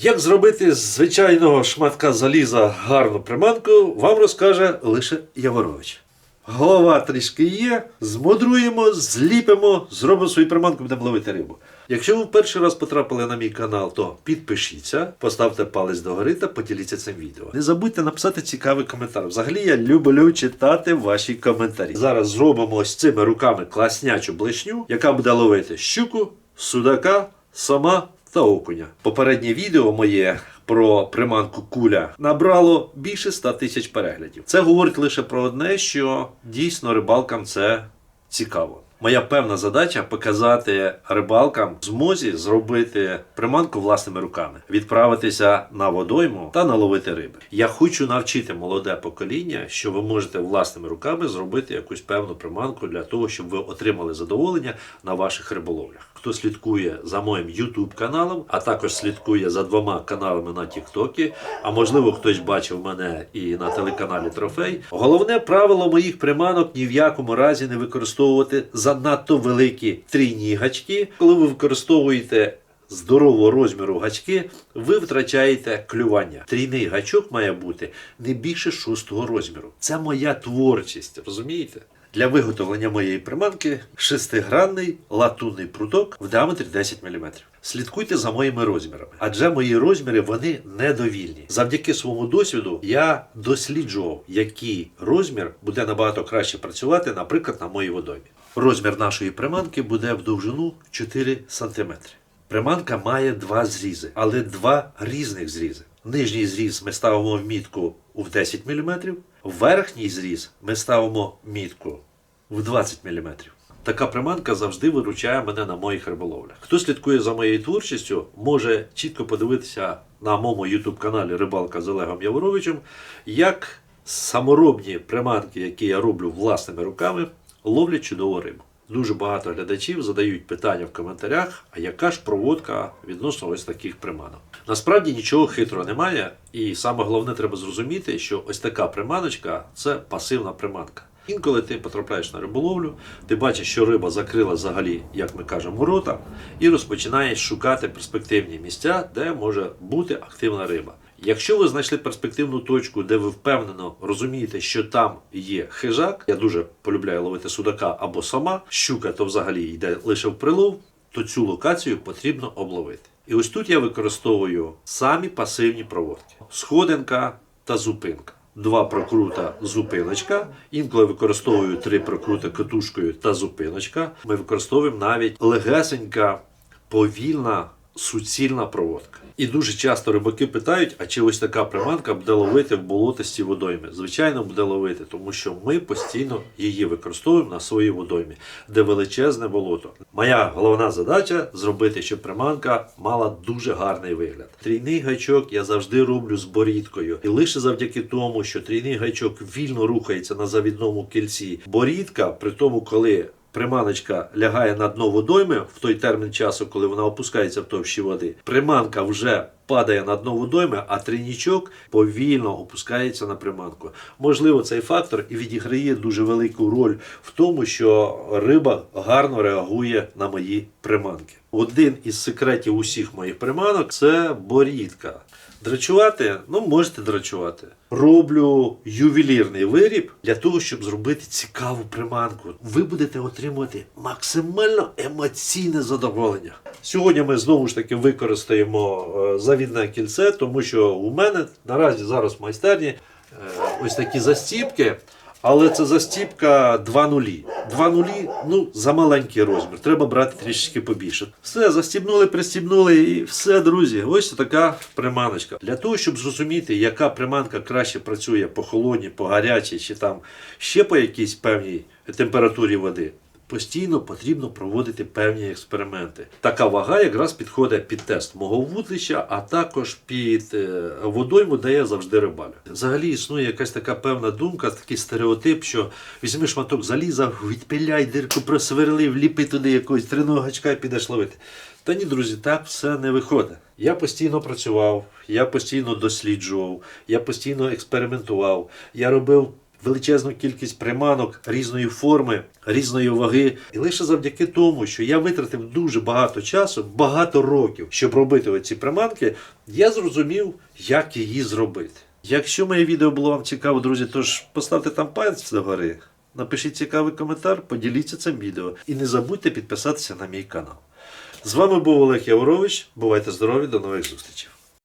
Як зробити з звичайного шматка заліза гарну приманку, вам розкаже лише Яворович. Голова трішки є, змудруємо, зліпимо, зробимо свою приманку, будемо ловити рибу. Якщо ви в перший раз потрапили на мій канал, то підпишіться, поставте палець догори та поділіться цим відео. Не забудьте написати цікавий коментар. Взагалі я люблю читати ваші коментарі. Зараз зробимо ось цими руками класнячу блешню, яка буде ловити щуку, судака, сама та окуня. Попереднє відео моє про приманку куля набрало більше 100 тисяч переглядів. Це говорить лише про одне, що дійсно рибалкам це цікаво. Моя певна задача показати рибалкам змозі зробити приманку власними руками, відправитися на водойму та наловити риби. Я хочу навчити молоде покоління, що ви можете власними руками зробити якусь певну приманку для того, щоб ви отримали задоволення на ваших риболовлях. Хто слідкує за моїм YouTube каналом, а також слідкує за двома каналами на TikTok, а можливо хтось бачив мене і на телеканалі Трофей. Головне правило моїх приманок ні в якому разі не використовувати занадто великі трійні гачки. Коли ви використовуєте здорового розміру гачки, ви втрачаєте клювання. Трійний гачок має бути не більше шостого розміру. Це моя творчість, розумієте? Для виготовлення моєї приманки шестигранний латунний пруток в діаметрі 10 мм. Слідкуйте за моїми розмірами, адже мої розміри вони недовільні. Завдяки своєму досвіду я досліджував, який розмір буде набагато краще працювати, наприклад, на моїй водоймі. Розмір нашої приманки буде в довжину 4 см. Приманка має два зрізи, але два різних зрізи. Нижній зріз ми ставимо в мітку в 10 мм, верхній зріз ми ставимо мітку в 20 мм. Така приманка завжди виручає мене на моїх риболовлях. Хто слідкує за моєю творчістю, може чітко подивитися на моєму YouTube каналі Рибалка з Олегом Яворовичем, як саморобні приманки, які я роблю власними руками, ловлять чудову рибу. Дуже багато глядачів задають питання в коментарях, а яка ж проводка відносно ось таких приманок. Насправді нічого хитрого немає, і саме головне треба зрозуміти, що ось така приманочка це пасивна приманка. Інколи ти потрапляєш на риболовлю, ти бачиш, що риба закрила взагалі, як ми кажемо, рота, і розпочинаєш шукати перспективні місця, де може бути активна риба. Якщо ви знайшли перспективну точку, де ви впевнено розумієте, що там є хижак, я дуже полюбляю ловити судака або сама, щука то взагалі йде лише в прилов, то цю локацію потрібно обловити. І ось тут я використовую самі пасивні проводки: сходинка та зупинка. Два прокрута зупиночка. Інколи використовую три прокрути катушкою та зупиночка. Ми використовуємо навіть легесенька, повільна, суцільна проводка. І дуже часто рибаки питають, а чи ось така приманка буде ловити в болотисті водойми? Звичайно, буде ловити, тому що ми постійно її використовуємо на своїй водоймі, де величезне болото. Моя головна задача зробити, щоб приманка мала дуже гарний вигляд. Трійний гачок я завжди роблю з борідкою. І лише завдяки тому, що трійний гачок вільно рухається на завідному кільці. Борідка, при тому, коли приманочка лягає на дно водойми в той термін часу, коли вона опускається в товщі води, приманка вже падає на дно водойми, а тринічок повільно опускається на приманку. Можливо, цей фактор і відіграє дуже велику роль в тому, що риба гарно реагує на мої приманки. Один із секретів усіх моїх приманок це борідка. Драчувати, ну можете драчувати. Роблю ювелірний виріб для того, щоб зробити цікаву приманку. Ви будете отримувати максимально емоційне задоволення. Сьогодні ми знову ж таки використаємо е, завідне кільце, тому що у мене наразі зараз в майстерні е, ось такі застіпки. Але це застіпка 2 нулі. 2 нулі, ну, за маленький розмір. Треба брати трішечки побільше. Все, застібнули, пристібнули і все, друзі. Ось така приманочка. Для того, щоб зрозуміти, яка приманка краще працює по холодній, по гарячій, чи там ще по якійсь певній температурі води. Постійно потрібно проводити певні експерименти. Така вага якраз підходить під тест мого вудлища, а також під е, водойму, де я завжди рибалю. Взагалі існує якась така певна думка, такий стереотип, що візьми шматок заліза, відпиляй дирку, просверли, вліпи туди якогось триного гачка і підеш ловити. Та ні, друзі, так все не виходить. Я постійно працював, я постійно досліджував, я постійно експериментував, я робив величезну кількість приманок різної форми, різної ваги. І лише завдяки тому, що я витратив дуже багато часу, багато років, щоб робити оці приманки, я зрозумів, як її зробити. Якщо моє відео було вам цікаво, друзі, тож поставте там палець догори, напишіть цікавий коментар, поділіться цим відео і не забудьте підписатися на мій канал. З вами був Олег Яворович. Бувайте здорові, до нових зустрічей.